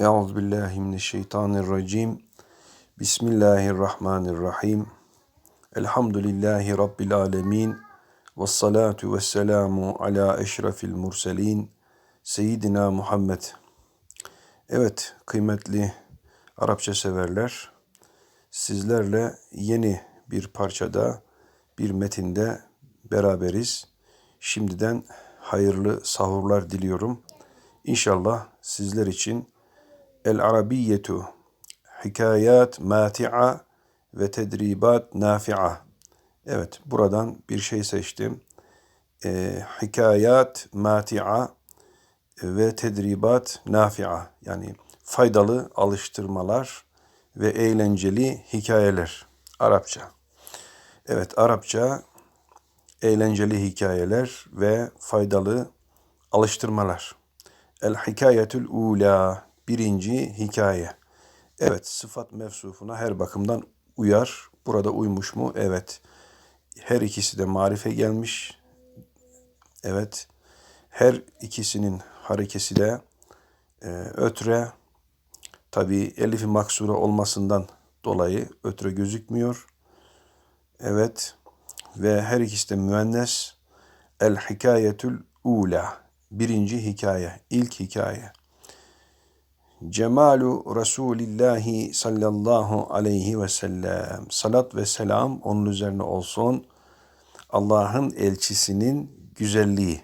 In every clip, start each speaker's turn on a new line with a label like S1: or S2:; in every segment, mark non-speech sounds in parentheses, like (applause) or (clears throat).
S1: Euzu billahi mineşşeytanirracim. Bismillahirrahmanirrahim. Elhamdülillahi rabbil alamin. Ves salatu vesselamu ala eşrefil murselin. Seyyidina Muhammed. Evet kıymetli Arapça severler. Sizlerle yeni bir parçada, bir metinde beraberiz. Şimdiden hayırlı sahurlar diliyorum. İnşallah sizler için El Arabiyyetu Hikayat Mati'a ve Tedribat Nafi'a. Evet buradan bir şey seçtim. Ee, hikayat Mati'a ve Tedribat Nafi'a. Yani faydalı alıştırmalar ve eğlenceli hikayeler. Arapça. Evet Arapça eğlenceli hikayeler ve faydalı alıştırmalar. El hikayetül ula birinci hikaye. Evet sıfat mevsufuna her bakımdan uyar. Burada uymuş mu? Evet. Her ikisi de marife gelmiş. Evet. Her ikisinin harekesi de e, ötre. Tabi elifi maksura olmasından dolayı ötre gözükmüyor. Evet. Ve her ikisi de müennes. El hikayetül ula. Birinci hikaye, ilk hikaye. Cemalu Resulillahi sallallahu aleyhi ve sellem. Salat ve selam onun üzerine olsun. Allah'ın elçisinin güzelliği.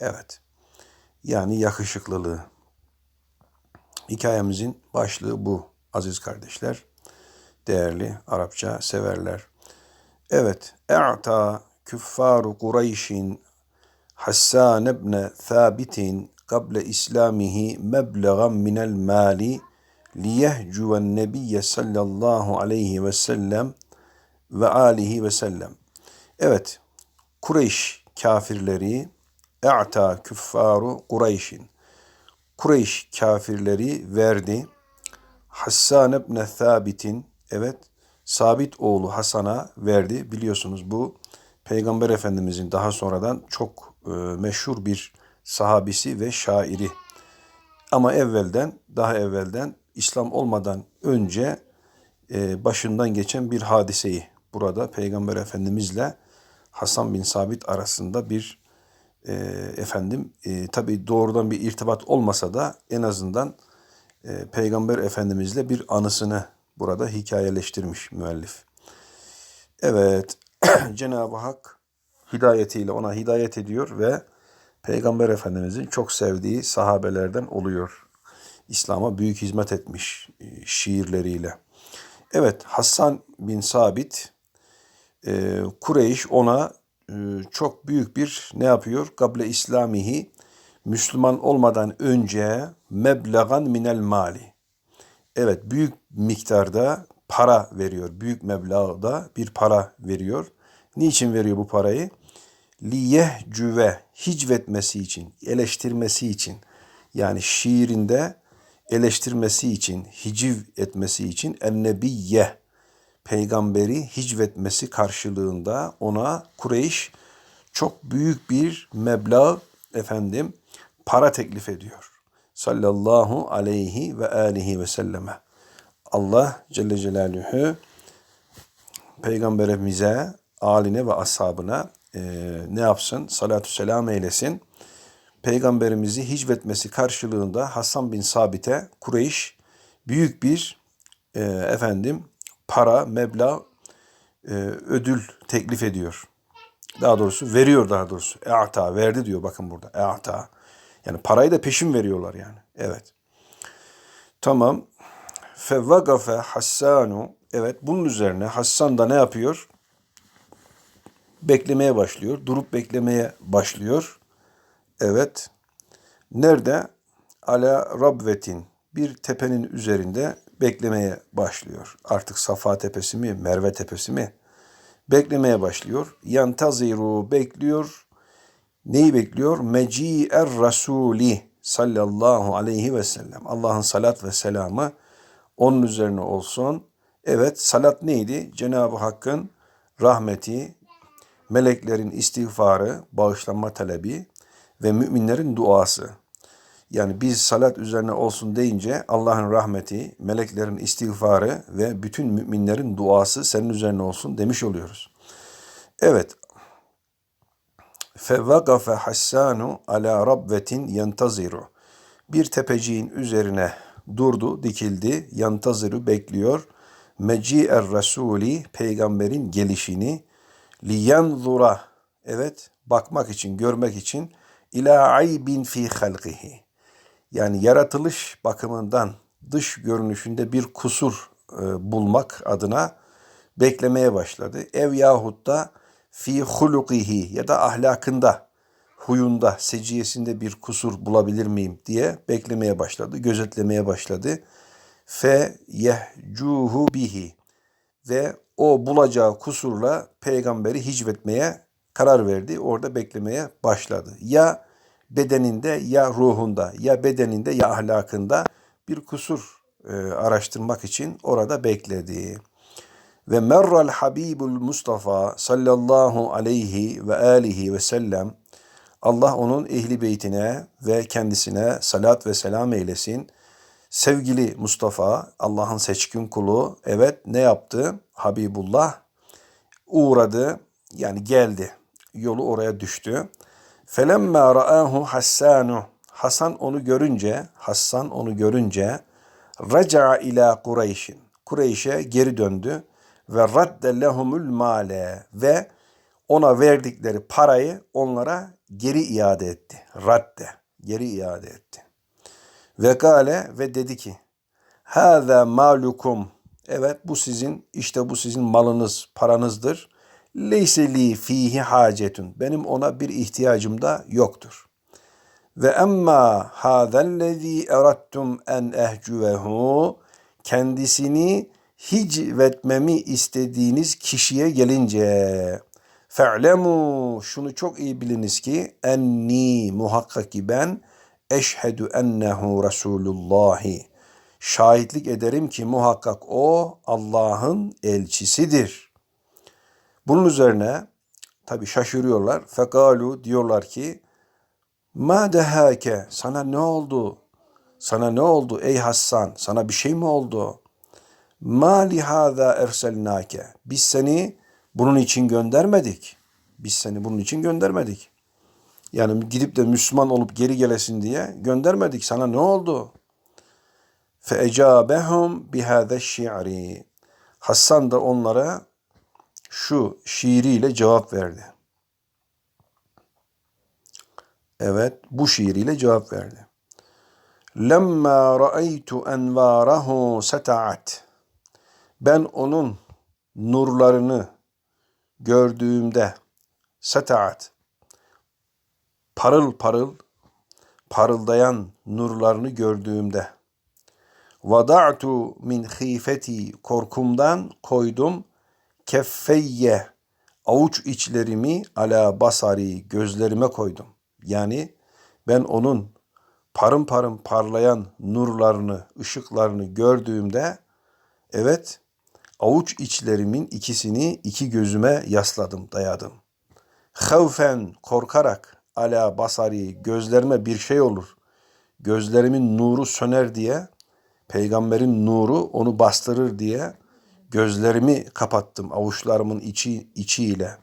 S1: Evet. Yani yakışıklılığı. Hikayemizin başlığı bu aziz kardeşler. Değerli Arapça severler. Evet. E'ta küffaru Kureyşin Hassan ibn Thabit'in قبل إسلامه مبلغا من المال ليهجو النبي sallallahu aleyhi ve sellem ve alihi ve sellem. Evet, Kureyş kafirleri, e'ta küffaru Kureyş'in. Kureyş kafirleri verdi. Hassan ibn Thabit'in, evet, Sabit oğlu Hasan'a verdi. Biliyorsunuz bu Peygamber Efendimizin daha sonradan çok e, meşhur bir sahabisi ve şairi. Ama evvelden, daha evvelden İslam olmadan önce e, başından geçen bir hadiseyi burada Peygamber Efendimizle Hasan bin Sabit arasında bir e, efendim e, tabi doğrudan bir irtibat olmasa da en azından e, Peygamber Efendimizle bir anısını burada hikayeleştirmiş müellif. Evet (clears throat) Cenab-ı Hak hidayetiyle ona hidayet ediyor ve Peygamber Efendimizin çok sevdiği sahabelerden oluyor. İslam'a büyük hizmet etmiş e, şiirleriyle. Evet Hasan bin Sabit e, Kureyş ona e, çok büyük bir ne yapıyor? Gable İslamihi Müslüman olmadan önce meblagan minel mali. Evet büyük miktarda para veriyor. Büyük meblağda bir para veriyor. Niçin veriyor bu parayı? Liyehcüve hicvetmesi için, eleştirmesi için yani şiirinde eleştirmesi için, hiciv etmesi için ennebiyye peygamberi hicvetmesi karşılığında ona Kureyş çok büyük bir meblağ efendim para teklif ediyor. Sallallahu aleyhi ve alihi ve selleme. Allah Celle Celaluhu peygamberimize, aline ve ashabına e, ne yapsın? Salatü selam eylesin. Peygamberimizi hicvetmesi karşılığında Hasan bin Sabit'e Kureyş büyük bir e, efendim para, meblağ, e, ödül teklif ediyor. Daha doğrusu veriyor daha doğrusu. E'ata verdi diyor bakın burada. E'ata. Yani parayı da peşin veriyorlar yani. Evet. Tamam. Fevvagafe Hassanu. Evet bunun üzerine Hassan da ne yapıyor? Beklemeye başlıyor. Durup beklemeye başlıyor. Evet. Nerede? Ala Rabvetin. Bir tepenin üzerinde beklemeye başlıyor. Artık Safa tepesi mi, Merve tepesi mi? Beklemeye başlıyor. Yantaziru bekliyor. Neyi bekliyor? Meci'er Rasuli sallallahu aleyhi ve sellem. Allah'ın salat ve selamı onun üzerine olsun. Evet salat neydi? Cenab-ı Hakk'ın rahmeti, meleklerin istiğfarı, bağışlanma talebi ve müminlerin duası. Yani biz salat üzerine olsun deyince Allah'ın rahmeti, meleklerin istiğfarı ve bütün müminlerin duası senin üzerine olsun demiş oluyoruz. Evet. Fevakafe Hassanu ala rabbetin yantaziru. Bir tepeciğin üzerine durdu, dikildi, yantaziru bekliyor. Meci'er Rasuli, peygamberin gelişini, liyanzura, evet, bakmak için, görmek için, ila aybin fi halqihi. Yani yaratılış bakımından dış görünüşünde bir kusur e, bulmak adına beklemeye başladı. Ev yahut da fi hulukihi ya da ahlakında, huyunda, seciyesinde bir kusur bulabilir miyim diye beklemeye başladı, gözetlemeye başladı. Fe yehcuhu bihi ve o bulacağı kusurla peygamberi hicvetmeye karar verdi. Orada beklemeye başladı. Ya bedeninde ya ruhunda ya bedeninde ya ahlakında bir kusur e, araştırmak için orada bekledi. Ve merral habibul Mustafa sallallahu aleyhi ve alihi ve sellem Allah onun ehli beytine ve kendisine salat ve selam eylesin. Sevgili Mustafa, Allah'ın seçkin kulu, evet ne yaptı? Habibullah uğradı, yani geldi. Yolu oraya düştü. Felemma ra'ahu Hassanu. Hasan onu görünce, Hassan onu görünce raca'a ila Kureyş'in. Kureyş'e geri döndü ve radde lehumul male ve ona verdikleri parayı onlara geri iade etti. Radde, geri iade etti. Ve gale ve dedi ki, Hâzâ malukum. Evet bu sizin, işte bu sizin malınız, paranızdır. Leyse li fihi hacetun. Benim ona bir ihtiyacım da yoktur. Ve emma hâzellezî erattum en ehcüvehu kendisini hicvetmemi istediğiniz kişiye gelince fe'lemu şunu çok iyi biliniz ki enni muhakkak ki ben eşhedü ennehu Resulullahi şahitlik ederim ki muhakkak o Allah'ın elçisidir. Bunun üzerine tabi şaşırıyorlar. Fekalu diyorlar ki ma dehake sana ne oldu? Sana ne oldu ey Hassan? Sana bir şey mi oldu? Ma lihaza erselnake. Biz seni bunun için göndermedik. Biz seni bunun için göndermedik. Yani gidip de Müslüman olup geri gelesin diye göndermedik. Sana ne oldu? Ecabehum bihâze şi'ri. Hassan da onlara şu şiiriyle cevap verdi. Evet, bu şiiriyle cevap verdi. Lemma ra'aytu envarahu seta'at. Ben onun nurlarını gördüğümde seta'at parıl parıl parıldayan nurlarını gördüğümde vada'tu min khifeti korkumdan koydum keffeyye avuç içlerimi ala basari gözlerime koydum. Yani ben onun parın parın parlayan nurlarını, ışıklarını gördüğümde evet avuç içlerimin ikisini iki gözüme yasladım, dayadım. Havfen korkarak ala basari gözlerime bir şey olur. Gözlerimin nuru söner diye, peygamberin nuru onu bastırır diye gözlerimi kapattım avuçlarımın içi içiyle.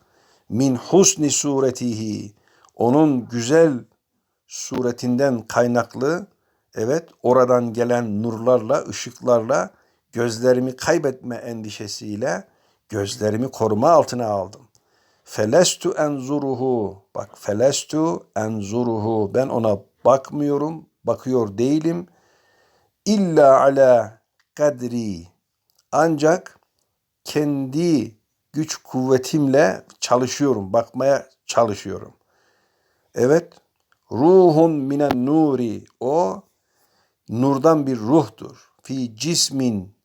S1: Min husni suretihi onun güzel suretinden kaynaklı evet oradan gelen nurlarla, ışıklarla gözlerimi kaybetme endişesiyle gözlerimi koruma altına aldım. Felestu enzuruhu. Bak felestu enzuruhu. Ben ona bakmıyorum, bakıyor değilim. İlla ala kadri. Ancak kendi güç kuvvetimle çalışıyorum, bakmaya çalışıyorum. Evet, ruhun minen nuri. O nurdan bir ruhtur. Fi cismin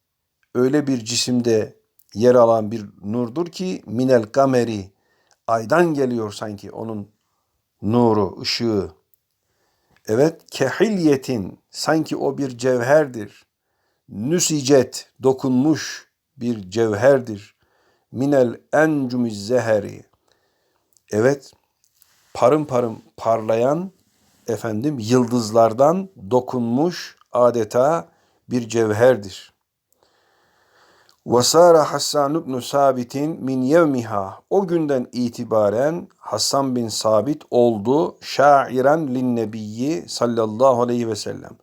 S1: öyle bir cisimde yer alan bir nurdur ki minel kameri aydan geliyor sanki onun nuru, ışığı. Evet, kehilyetin sanki o bir cevherdir. Nüsicet dokunmuş bir cevherdir. Minel encumiz zeheri. Evet, parın parın parlayan efendim yıldızlardan dokunmuş adeta bir cevherdir. وَسَارَ Hassan ibn Sabit'in min yevmiha. O günden itibaren Hasan bin Sabit oldu. Şairen lin nebiyyi sallallahu aleyhi ve sellem.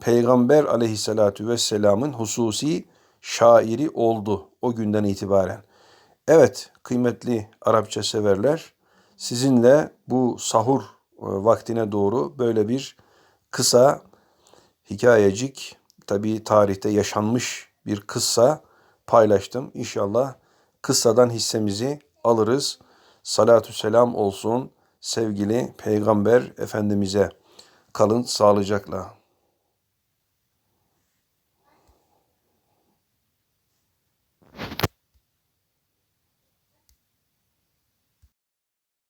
S1: Peygamber aleyhissalatu vesselamın hususi şairi oldu o günden itibaren. Evet kıymetli Arapça severler sizinle bu sahur e, vaktine doğru böyle bir kısa hikayecik tabi tarihte yaşanmış bir kıssa paylaştım. İnşallah kıssadan hissemizi alırız. Salatü selam olsun sevgili Peygamber Efendimiz'e. Kalın sağlıcakla.